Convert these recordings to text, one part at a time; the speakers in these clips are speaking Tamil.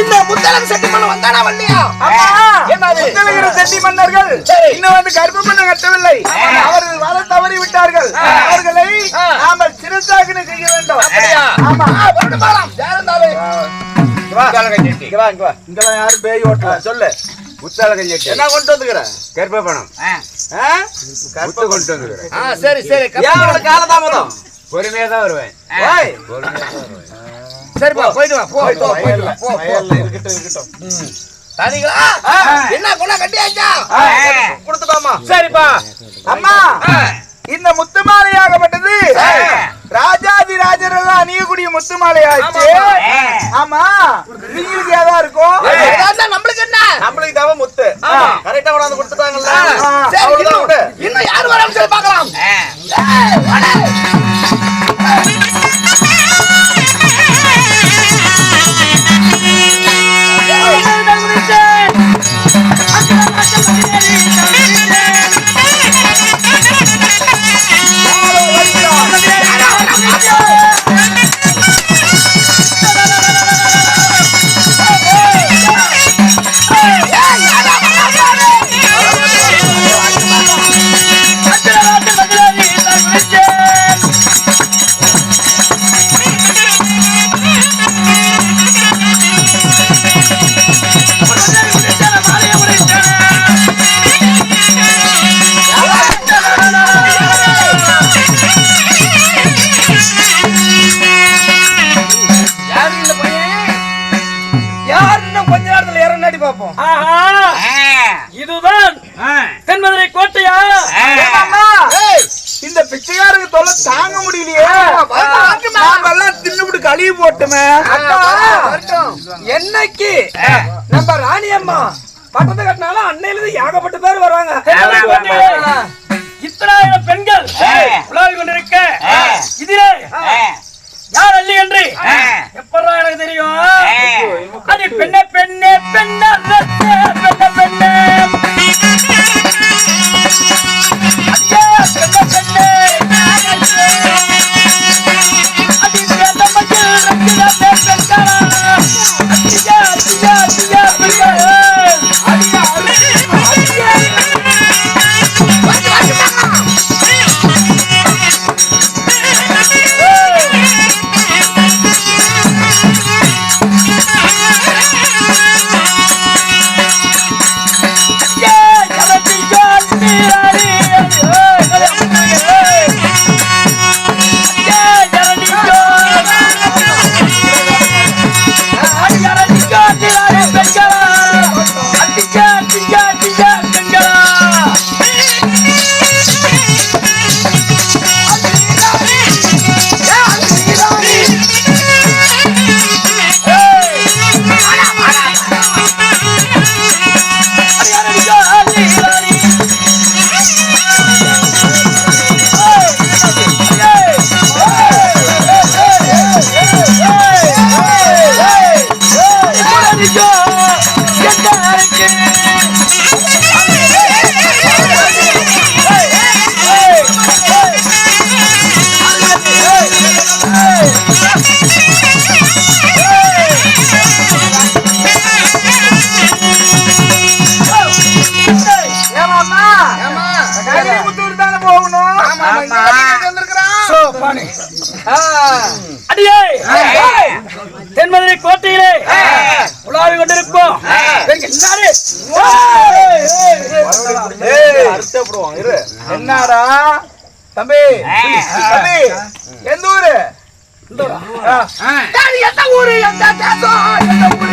இந்த முத்தலக செட்டி மண்ணு வந்தானா என்னது? முத்தழகிரி செட்டி மன்னர்கள். இன்னும் வந்து கர்ப்பம் பண்ண கட்டவில்லை அவர்கள் வர தவறி விட்டார்கள் அவர்களை. நாம சிறுசாகின செய்ய வேண்டும். அப்படியா? ஆமா. யாரும் பேய் ஓட்டல. சொல்லு. என்ன கொண்டு வந்துக்கிற? கர்ப்பப்பணம். ஆ? முத்து கொண்டு வந்துக்கிறேன் ஆ சரி சரி. காலதாமதம் பொறுமையா தான் வருவேன். ஓய். பொறுமையா தான் வருவேன். சரிப்பா போயிட்டு வா போ. போ போயிட்டு வா. போ வயல்ல இருக்கட்டும், இருக்கட்டும். சரிங்களா என்ன கொண்டா கட்டியாச்சா? கொடுத்துட்டோமா சரிப்பா. அம்மா இந்த முத்து மாலையாகப்பட்டது ராஜாதி ராஜரெல்லாம் அணியக்கூடிய முத்து மாலையாச்சு ஆமா நீங்களுக்கு ஏதா இருக்கும் நம்மளுக்கு என்ன? நம்மளுக்கு தேவை முத்து. கரெக்டா கொண்டாந்து கொடுத்துட்டாங்கல்ல? இன்னும் யார் வரான்னு சொல்லி பார்க்கலாம். வரட்டும். என்னைக்கு? நம்ம ராணி அம்மா பட்டத்தை கட்டினாலும் அன்னையில இருந்து ஏகப்பட்ட பேர் வருவாங்க. இத்தனாயிரம் பெண்கள் உலாவி கொண்டிருக்க இதிலே யார் அல்லி என்று? எப்படா எனக்கு தெரியும்? அது பெண்ணே பெண்ணே பெண்ணே பெண்ணே பெண்ணே வந்திருக்கிறான். அடியே. தென்மதுரை கோட்டையிலே உலாவி கொண்டிருப்போம். என்னடா? தம்பி. தம்பி. எந்த ஊரு? எந்த ஊரு? எந்த தேசம்? எந்த ஊரு?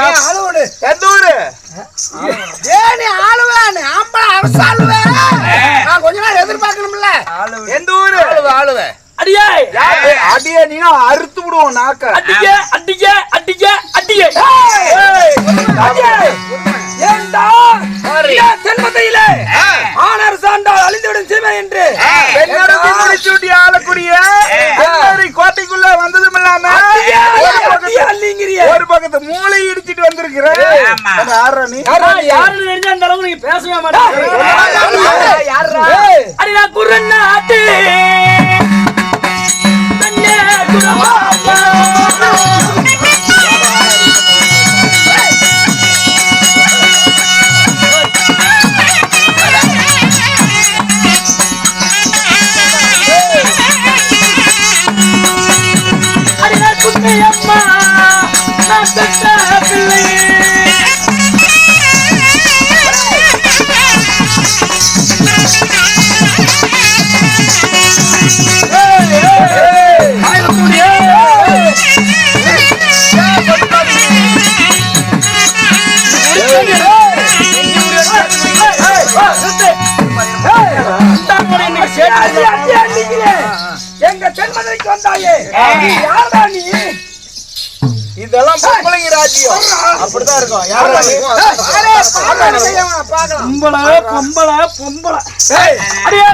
ஆளுவனு. எந்த ஊரு? ஏன் நீ ஆளுவேன். ஆம்பளை அரசு ஆளுவேன் நான் கொஞ்ச நேரம் எதிர்பார்க்கணும்ல. எந்த ஊரு? ஆளுவ ஆளுவ. அடியே. அடிய நீ அறுத்து விடுவோம் நாக்க. அடிக்க அடிக்க அடிக்க அடிக்க ஏய், அடியே. ஏண்டா? ஏன் தென்மத்தையிலே ஆனர் சாண்டால் அழிந்துவிடும் சீமை என்று. முடிச்சுட்டி ஆளக்கூடிய. பெண்ணாரி கோட்டைக்குள்ள வந்ததும் இல்லாம அடியே, ஒரு அடியே, பக்கத்து-. ஒரு பக்கத்து மூளை இடிச்சிட்டு வந்திருக்கிற. யார்றா நீ? யாருன்னு தெரிஞ்சா அந்த அளவுக்கு நீங்க பேசவே மாட்டேன் யார்றா அடி நான் குரநாட்டு நான் பெற்ற எங்க தென்மதுரைக்கு வந்தாயே யாரா நீ இதெல்லாம் பொம்பளைங்க ராஜ்யம். அப்படிதான் இருக்கும். பொம்பளை பொம்பளை பொம்பளை. அடியே.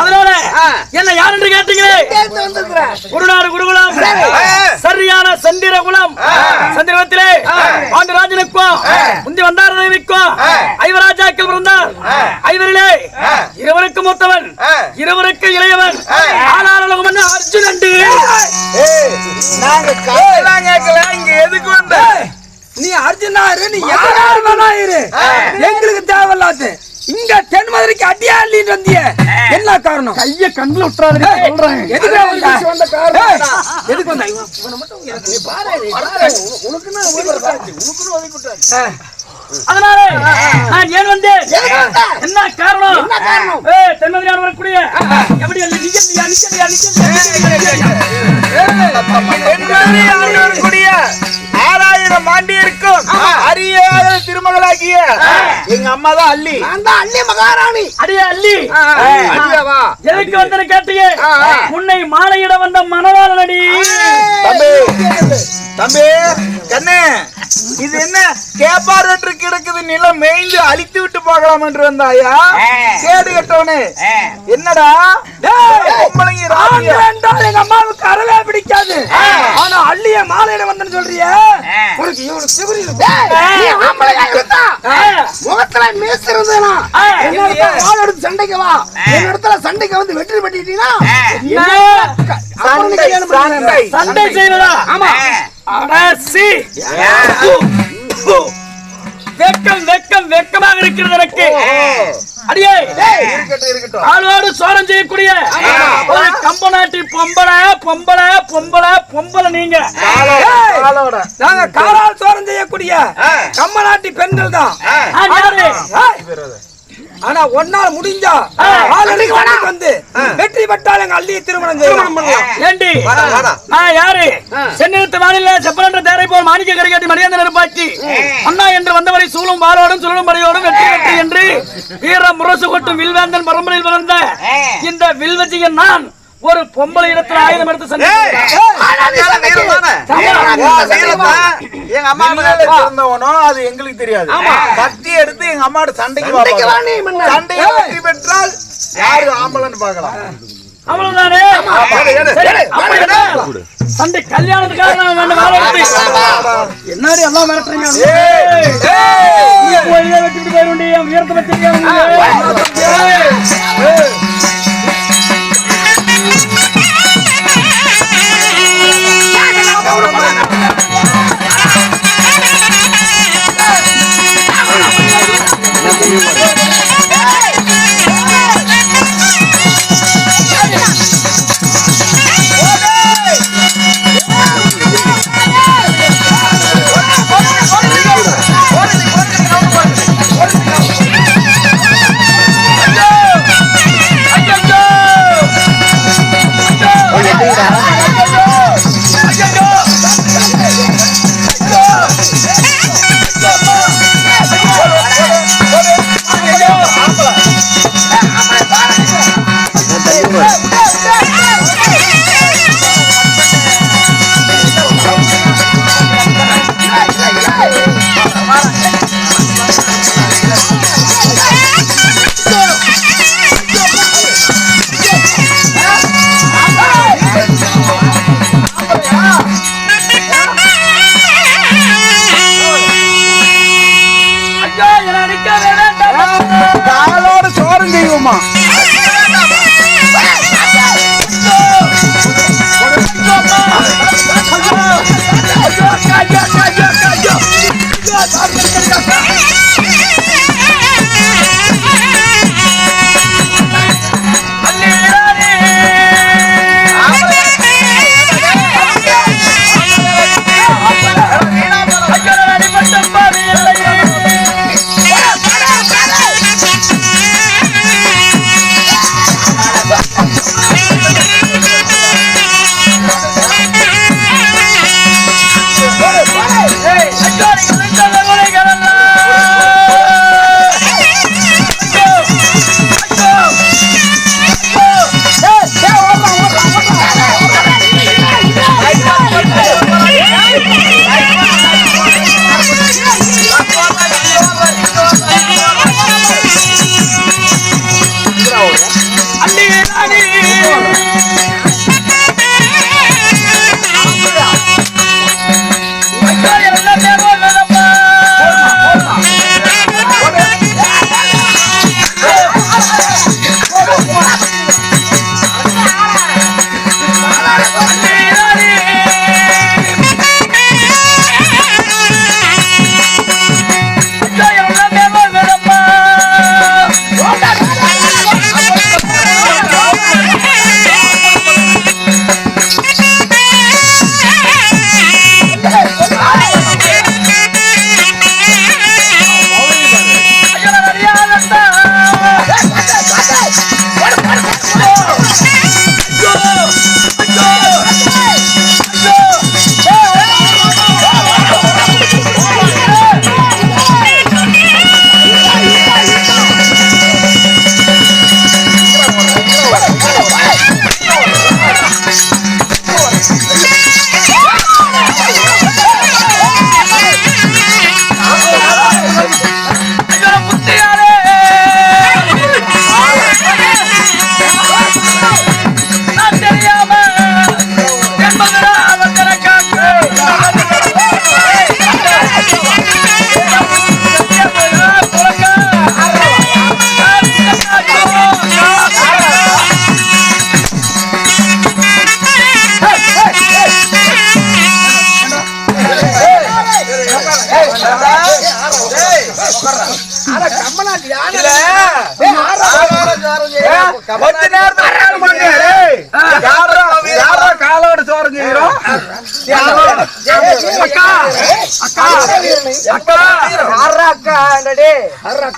அதனால என்ன யார் என்று கேட்டீங்களே? குருநாடு குருகுலம். சரியான சந்திரகுலம் சந்திரகுலத்திலே பாண்டராஜனுக்கும் முந்தி வந்தார் தேவிக்கும் ஐவராஜாக்கள் பிறந்தார். ஐவரிலே இருவருக்கு மூத்தவன் இருவருக்கு இளையவன். ஆனாலும் அர்ஜுனன் ஏய். நாங்க கேட்கல இங்க எதுக்கு வந்த? நீ அர்ஜுனாரு நீ யாராரு வேணா இரு எங்களுக்கு தேவையில்லாது. இங்க தென் மதுரைக்கு அடியா அள்ளிட்டு வந்திய? என்ன காரணம்? கைய கண்ணுல விட்டுறாரு சொல்றேன். எதுக்கு வந்த காரணம்? எதுக்கு வந்த? இவனை மட்டும் அதனால நான் ஏன் வந்தேன்? என்ன காரணம்? ஏய் தென்மதுரையார் வரக்கூடிய எப்படி நிக்கலையா தென்மதுரை ஆண்டவருக்குரிய ஆறாயிரம் ஆண்டியருக்கும். அரியாத திருமகளாகிய எங்க அம்மா தான் அள்ளி. அடியே அள்ளி. அடியாவா எதுக்கு வந்தன கேட்டீங்க? உன்னை மாலையிட வந்த மணவாளனடி. தம்பி. தம்பி கண்ணே இது என்ன? கேப்பாரற்று கிடக்குது நிலம் மேய்ந்து அழித்து விட்டு போகலாம் என்று வந்தாயா? கேடு கட்டவனே. என்னடா. என்றால் எங்க அம்மாவுக்கு அறவே பிடிக்காது. ஆனா அள்ளிய மாலையிட வந்தேன்னு சொல்றிய? உனக்கு இவனுக்கு சிவரி முகத்துல மீச இருந்ததுனா என்னோட சண்டைக்கு வா. என்னிடத்துல சண்டைக்கு வந்து வெற்றி. சண்டை. சண்டை. செய்வதா ஆமா. அடசி வெக்கம் வெக்கம் வெக்கமாக இருக்கிறது எனக்கு. அடியே! ஆளோடு சோரம் செய்யக்கூடிய ஒரு கம்பநாட்டி பொம்பளை பொம்பளை பொம்பளை பொம்பளை நீங்க. நாங்க காலால் சோரம் செய்யக்கூடிய கம்மநாட்டி பெண்கள் தான்? ஆனா ஒன்னால் முடிஞ்சா வந்து வெற்றி பெற்றால் எங்க அள்ளியை திருமணம் செய்யலாம். ஏண்டி? நான் யாரு? சென்னிருத்த வானிலை செப்பனன்ற தேரை போல் மாணிக்க கரைகாட்டி மரியாதை நெருப்பாக்கி அண்ணா என்று வந்தவரை சூழும் வாளோடும் சுழலும் படையோடும் வெற்றி வெற்றி என்று வீர முரசு கொட்டும் வில்வேந்தன் பரம்பரையில் பிறந்த இந்த வில்வஜியன் நான் ஒரு பொம்பளை இடத்துல ஆயுதம் எடுத்து சண்டை எங்க அம்மா மேல பிறந்தவனோ அது எங்களுக்கு தெரியாது. கத்தி எடுத்து எங்க அம்மாட்ட சண்டைக்கு. சண்டையை வெற்றி பெற்றால் யாரு ஆம்பளைன்னு பார்க்கலாம். அவ்வளவுதானே? சண்டை கல்யாணத்துக்காக என்னடி எல்லாம் மிரட்டுறீங்க? ஏய், நீ போய் இதை வெட்டிட்டு போயிருண்டி என் உயரத்தை கொஞ்ச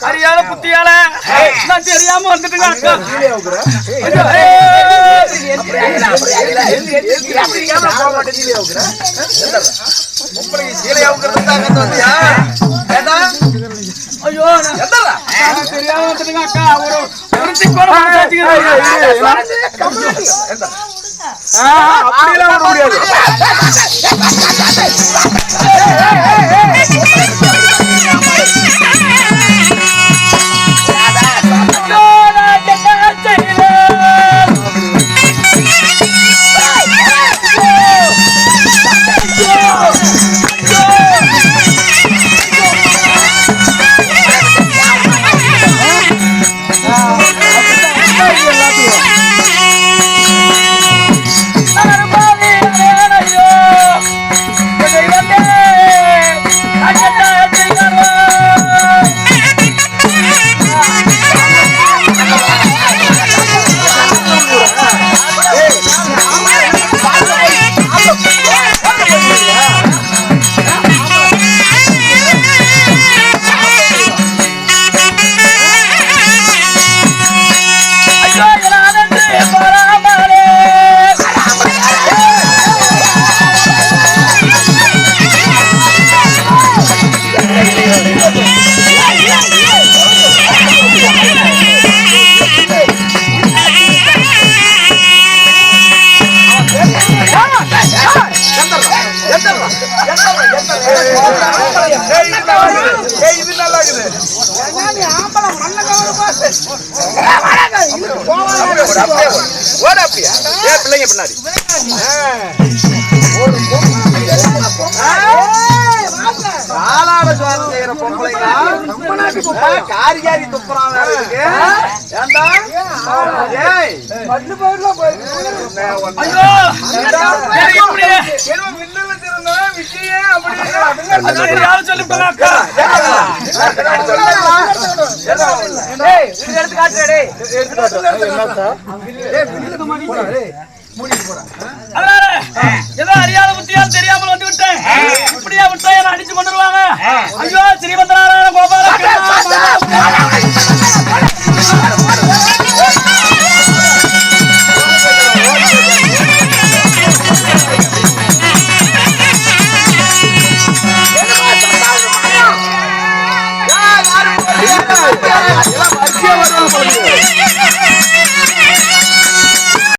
அறியாத புத்தியால நான் தெரியாம வந்துட்டுங்க அக்கா ஐயோ தெரியாம வந்துட்டுங்க அக்கா ஒரு அப்படியெல்லாம் முடியாது ஓட அப்படியா பிள்ளைங்க பின்னாடி காலால செய்யற பொம்பளைங்க காரி காரி துப்புறான் ஏண்டா ஏய் ஏதோ அறியாத புத்தியால் தெரியாமல் வந்து விட்டேன் இப்படியா விட்டா என்ன அடிச்சு கொண்டு வருவாங்க ஐயோ ஸ்ரீமந்தநாராயண கோபால